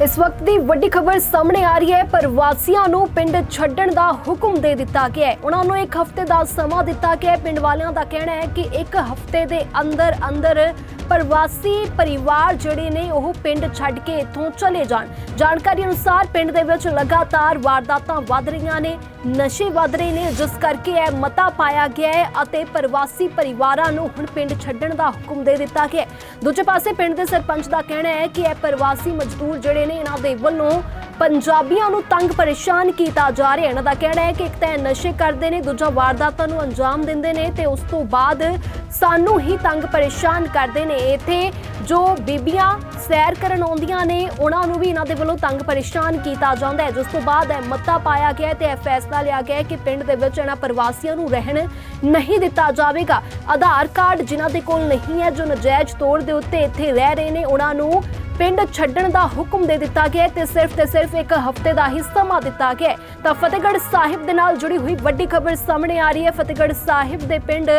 ਇਸ ਵਕਤ ਦੀ ਵੱਡੀ ਖਬਰ ਸਾਹਮਣੇ ਆ ਰਹੀ ਹੈ ਪ੍ਰਵਾਸੀਆਂ ਨੂੰ ਪਿੰਡ ਛੱਡਣ ਦਾ ਹੁਕਮ ਦੇ ਦਿੱਤਾ ਗਿਆ ਹੈ। ਉਹਨਾਂ ਨੂੰ ਇੱਕ ਹਫ਼ਤੇ ਦਾ ਸਮਾਂ ਦਿੱਤਾ ਗਿਆ ਹੈ। ਪਿੰਡ ਵਾਲਿਆਂ ਦਾ ਕਹਿਣਾ ਹੈ ਕਿ ਇੱਕ ਹਫ਼ਤੇ ਦੇ ਅੰਦਰ ਅੰਦਰ ਪ੍ਰਵਾਸੀ ਪਰਿਵਾਰ ਜਿਹੜੇ ਨੇ ਉਹ ਪਿੰਡ ਛੱਡ ਕੇ ਇੱਥੋਂ ਚਲੇ ਜਾਣ। ਜਾਣਕਾਰੀ ਅਨੁਸਾਰ ਪਿੰਡ ਦੇ ਵਿੱਚ ਲਗਾਤਾਰ ਵਾਰਦਾਤਾਂ ਵੱਧ ਰਹੀਆਂ ਨੇ, ਨਸ਼ੇ ਵੱਧ ਰਹੇ ਨੇ, ਜਿਸ ਕਰਕੇ ਇਹ ਮਤਾ ਪਾਇਆ ਗਿਆ ਹੈ ਅਤੇ ਪ੍ਰਵਾਸੀ ਪਰਿਵਾਰਾਂ ਨੂੰ ਹੁਣ ਪਿੰਡ ਛੱਡਣ ਦਾ ਹੁਕਮ ਦੇ ਦਿੱਤਾ ਗਿਆ ਹੈ। ਦੂਜੇ ਪਾਸੇ ਪਿੰਡ ਦੇ ਸਰਪੰਚ ਦਾ ਕਹਿਣਾ ਹੈ ਕਿ ਇਹ ਪ੍ਰਵਾਸੀ ਮਜ਼ਦੂਰ ਜਿਹੜੇ ਨੇ ਇਹਨਾਂ ਦੇ ਵੱਲੋਂ ਪੰਜਾਬੀਆਂ ਨੂੰ ਤੰਗ ਪਰੇਸ਼ਾਨ ਕੀਤਾ ਜਾ ਰਿਹਾ ਇਹਨਾਂ ਦਾ ਕਹਿਣਾ ਹੈ ਕਿ ਇੱਕ ਤਾਂ ਨਸ਼ੇ ਕਰਦੇ ਨੇ, ਦੂਜਾ ਵਾਰਦਾਤਾਂ ਨੂੰ ਅੰਜਾਮ ਦਿੰਦੇ ਨੇ ਤੇ ਉਸ ਤੋਂ ਬਾਅਦ ਸਾਨੂੰ ਹੀ ਤੰਗ ਪਰੇਸ਼ਾਨ ਕਰਦੇ ਨੇ। ਇੱਥੇ ਜੋ ਬੀਬੀਆਂ ਸੈਰ ਕਰਨ ਆਉਂਦੀਆਂ ਨੇ, ਉਹਨਾਂ ਨੂੰ ਵੀ ਇਹਨਾਂ ਦੇ ਵੱਲੋਂ ਤੰਗ ਪਰੇਸ਼ਾਨ ਕੀਤਾ ਜਾਂਦਾ ਹੈ। ਜਿਸ ਤੋਂ ਬਾਅਦ ਇਹ ਮਤਾ ਪਾਇਆ ਗਿਆ ਤੇ ਇਹ ਫੈਸਲਾ ਲਿਆ ਗਿਆ ਕਿ ਪਿੰਡ ਦੇ ਵਿੱਚ ਇਹਨਾਂ ਪ੍ਰਵਾਸੀਆਂ ਨੂੰ ਰਹਿਣ ਨਹੀਂ ਦਿੱਤਾ ਜਾਵੇਗਾ। ਆਧਾਰ ਕਾਰਡ ਜਿਨ੍ਹਾਂ ਦੇ ਕੋਲ ਨਹੀਂ ਹੈ, ਜੋ ਨਜਾਇਜ਼ ਤੌਰ ਦੇ ਉੱਤੇ ਇੱਥੇ ਰਹਿ ਰਹੇ ਨੇ, ਉਹਨਾਂ ਨੂੰ ਪਿੰਡ ਛੱਡਣ ਦਾ ਹੁਕਮ ਦੇ ਦਿੱਤਾ ਗਿਆ ਤੇ ਸਿਰਫ ਤੇ ਸਿਰਫ ਇੱਕ ਹਫ਼ਤੇ ਦਾ ਹੀ ਸਮਾਂ ਦਿੱਤਾ ਗਿਆ ਤਾਂ ਫਤਿਹਗੜ੍ਹ ਸਾਹਿਬ ਦੇ ਨਾਲ ਜੁੜੀ ਹੋਈ ਵੱਡੀ ਖਬਰ ਸਾਹਮਣੇ ਆ ਰਹੀ ਹੈ। ਫਤਿਹਗੜ੍ਹ ਸਾਹਿਬ ਦੇ ਪਿੰਡ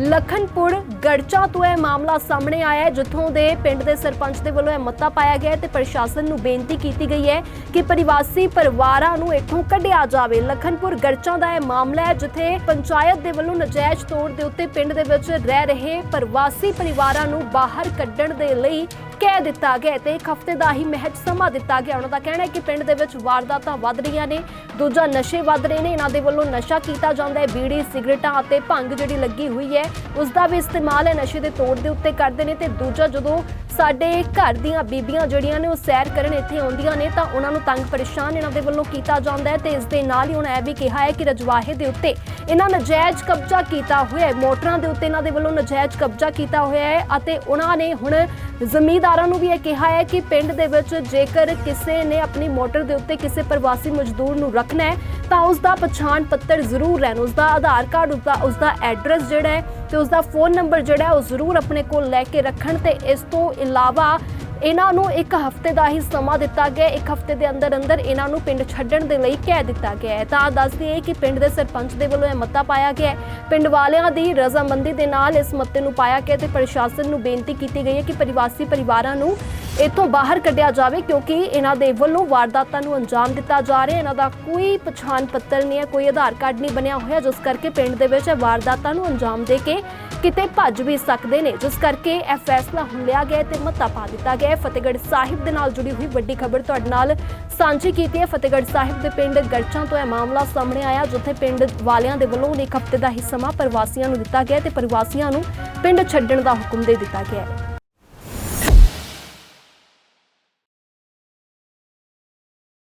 ਲਖਨਪੁਰ ਗੜਚਾ ਤੋਂ ਇਹ ਮਾਮਲਾ ਸਾਹਮਣੇ ਆਇਆ ਹੈ, ਜਿੱਥੋਂ ਦੇ ਪਿੰਡ ਦੇ ਸਰਪੰਚ ਦੇ ਵੱਲੋਂ ਇਹ ਮਤਾ ਪਾਇਆ ਗਿਆ ਤੇ ਪ੍ਰਸ਼ਾਸਨ ਨੂੰ ਬੇਨਤੀ ਕੀਤੀ ਗਈ ਹੈ ਕਿ ਪਰਿਵਾਸੀ ਪਰਿਵਾਰਾਂ ਨੂੰ ਇੱਥੋਂ ਕੱਢਿਆ ਜਾਵੇ। ਲਖਨਪੁਰ ਗੜਚਾ ਦਾ ਇਹ ਮਾਮਲਾ ਹੈ, ਜਿੱਥੇ ਪੰਚਾਇਤ ਦੇ ਵੱਲੋਂ ਨਜਾਇਜ਼ ਤੌਰ ਦੇ ਉੱਤੇ ਪਿੰਡ ਦੇ ਵਿੱਚ ਰਹਿ ਰਹੇ ਪ੍ਰਵਾਸੀ ਪਰਿਵਾਰਾਂ ਨੂੰ ਬਾਹਰ ਕੱਢਣ ਦੇ ਲਈ ਕਹਿ ਦਿੱਤਾ ਗਿਆ ਤੇ ਇੱਕ ਹਫ਼ਤੇ ਦਾ ਹੀ ਮਹਿਜ ਸਮਾਂ ਦਿੱਤਾ ਗਿਆ। ਉਹਨਾਂ ਦਾ ਕਹਿਣਾ ਹੈ ਕਿ ਪਿੰਡ ਦੇ ਵਿੱਚ ਵਾਰਦਾਤਾਂ ਵੱਧ ਰਹੀਆਂ ਨੇ, ਦੂਜਾ ਨਸ਼ੇ ਵੱਧ ਰਹੇ ਨੇ। ਇਹਨਾਂ ਦੇ ਵੱਲੋਂ ਨਸ਼ਾ ਕੀਤਾ ਜਾਂਦਾ ਹੈ, ਬੀੜੀ, ਸਿਗਰਟਾਂ ਅਤੇ ਭੰਗ ਜਿਹੜੀ ਲੱਗੀ ਹੋਈ ਹੈ, ਉਸ ਦਾ ਵੀ ਇਸਤੇਮਾਲ ਹੈ। ਨਸ਼ੇ ਦੇ ਤੌਰ ਦੇ ਉੱਤੇ ਕਰਦੇ ਨੇ ਤੇ ਦੂਜਾ ਜਦੋਂ ਸਾਡੇ ਘਰ ਦੀਆਂ ਬੀਬੀਆਂ ਜਿਹੜੀਆਂ ਨੇ ਉਹ ਸੈਰ ਕਰਨ ਇੱਥੇ ਆਉਂਦੀਆਂ ਨੇ, ਤਾਂ ਉਹਨਾਂ ਨੂੰ ਤੰਗ ਪਰੇਸ਼ਾਨ ਇਹਨਾਂ ਦੇ ਵੱਲੋਂ ਕੀਤਾ ਜਾਂਦਾ ਹੈ ਤੇ ਇਸ ਦੇ ਨਾਲ ਹੀ ਉਹਨਾਂ ਇਹ ਵੀ ਕਿਹਾ ਹੈ ਕਿ ਰਜਵਾਹੇ ਦੇ ਉੱਤੇ ਇਹਨਾਂ ਨਜਾਇਜ਼ ਕਬਜ਼ਾ ਕੀਤਾ ਹੋਇਆ ਹੈ। ਮੋਟਰਾਂ ਦੇ ਉੱਤੇ ਇਹਨਾਂ ਦੇ ਵੱਲੋਂ ਨਜਾਇਜ਼ ਕਬਜ਼ਾ ਕੀਤਾ ਹੋਇਆ ਹੈ ਅਤੇ ਉਹਨਾਂ ਨੇ ਹੁਣ ਜ਼ਮੀਨ ਜ਼ਮੀਂਦਾਰਾਂ ਨੂੰ ਵੀ ਇਹ ਕਿਹਾ ਹੈ ਕਿ ਪਿੰਡ ਦੇ ਵਿੱਚ ਜੇਕਰ ਕਿਸੇ ਨੇ ਆਪਣੀ ਮੋਟਰ ਦੇ ਉੱਤੇ ਕਿਸੇ ਪ੍ਰਵਾਸੀ ਮਜ਼ਦੂਰ ਨੂੰ ਰੱਖਣਾ ਹੈ, ਤਾਂ ਉਸ ਦਾ ਪਛਾਣ ਪੱਤਰ ਜ਼ਰੂਰ ਲੈਣ। ਉਸ ਦਾ ਆਧਾਰ ਕਾਰਡ ਉਸ ਦਾ ਉਸ ਦਾ ਐਡਰੈਸ ਜਿਹੜਾ ਹੈ ਤੇ ਉਸ ਦਾ ਫੋਨ ਨੰਬਰ ਜਿਹੜਾ ਉਹ ਜ਼ਰੂਰ ਆਪਣੇ ਕੋਲ ਲੈ ਕੇ ਰੱਖਣ ਤੇ ਇਸ ਤੋਂ ਇਲਾਵਾ ਇਹਨਾਂ ਨੂੰ ਇੱਕ ਹਫ਼ਤੇ ਦਾ ਹੀ ਸਮਾਂ ਦਿੱਤਾ ਗਿਆ। ਇੱਕ ਹਫ਼ਤੇ ਦੇ ਅੰਦਰ ਅੰਦਰ ਇਹਨਾਂ ਨੂੰ ਪਿੰਡ ਛੱਡਣ ਦੇ ਲਈ ਕਹਿ ਦਿੱਤਾ ਗਿਆ ਹੈ। ਤਾਂ ਦੱਸ ਹੈ ਕਿ ਪਿੰਡ ਦੇ ਸਰਪੰਚ ਦੇ ਵੱਲੋਂ ਇਹ ਮਤਾ ਪਾਇਆ ਗਿਆ ਹੈ। ਪਿੰਡ ਵਾਲਿਆਂ ਦੀ ਰਜ਼ਾਮੰਦੀ ਦੇ ਨਾਲ ਇਸ ਮਤੇ ਨੂੰ ਪਾਇਆ ਗਿਆ ਤੇ ਪ੍ਰਸ਼ਾਸਨ ਨੂੰ ਬੇਨਤੀ ਕੀਤੀ ਗਈ ਹੈ ਕਿ ਪਰਿਵਾਸੀ ਪਰਿਵਾਰਾਂ ਨੂੰ ਇੱਥੋਂ ਬਾਹਰ ਕੱਢਿਆ ਜਾਵੇ, ਕਿਉਂਕਿ ਇਹਨਾਂ ਦੇ ਵੱਲੋਂ ਵਾਰਦਾਤਾਂ ਨੂੰ ਅੰਜਾਮ ਦਿੱਤਾ ਜਾ ਰਿਹਾ ਇਹਨਾਂ ਦਾ ਕੋਈ ਪਛਾਣ ਪੱਤਰ ਨਹੀਂ ਹੈ, ਕੋਈ ਆਧਾਰ ਕਾਰਡ ਨਹੀਂ ਬਣਿਆ ਹੋਇਆ, ਜਿਸ ਕਰਕੇ ਪਿੰਡ ਦੇ ਵਿੱਚ ਵਾਰਦਾਤਾਂ ਨੂੰ ਅੰਜਾਮ ਦੇ ਕੇ ਕਿਤੇ ਭੱਜ ਵੀ ਸਕਦੇ ਨੇ, ਜਿਸ ਕਰਕੇ ਇਹ ਫੈਸਲਾ ਹੁਣ ਲਿਆ ਗਿਆ ਹੈ ਤੇ ਮਤਾ ਪਾ ਦਿੱਤਾ ਗਿਆ ਹੈ। ਫਤਿਹਗੜ੍ਹ ਸਾਹਿਬ ਦੇ ਨਾਲ ਜੁੜੀ ਹੋਈ ਵੱਡੀ ਖਬਰ ਤੁਹਾਡੇ ਨਾਲ ਸਾਂਝੀ ਕੀਤੀ ਹੈ। ਫਤਿਹਗੜ੍ਹ ਸਾਹਿਬ ਦੇ ਪਿੰਡ ਗੜਚਾਂ ਤੋਂ ਇਹ ਮਾਮਲਾ ਸਾਹਮਣੇ ਆਇਆ, ਜਿੱਥੇ ਪਿੰਡ ਵਾਲਿਆਂ ਦੇ ਵੱਲੋਂ ਇੱਕ ਹਫ਼ਤੇ ਦਾ ਹੀ ਸਮਾਂ ਪ੍ਰਵਾਸੀਆਂ ਨੂੰ ਦਿੱਤਾ ਗਿਆ ਹੈ ਤੇ ਪ੍ਰਵਾਸੀਆਂ ਨੂੰ ਪਿੰਡ ਛੱਡਣ ਦਾ ਹੁਕਮ ਦੇ ਦਿੱਤਾ ਗਿਆ ਹੈ।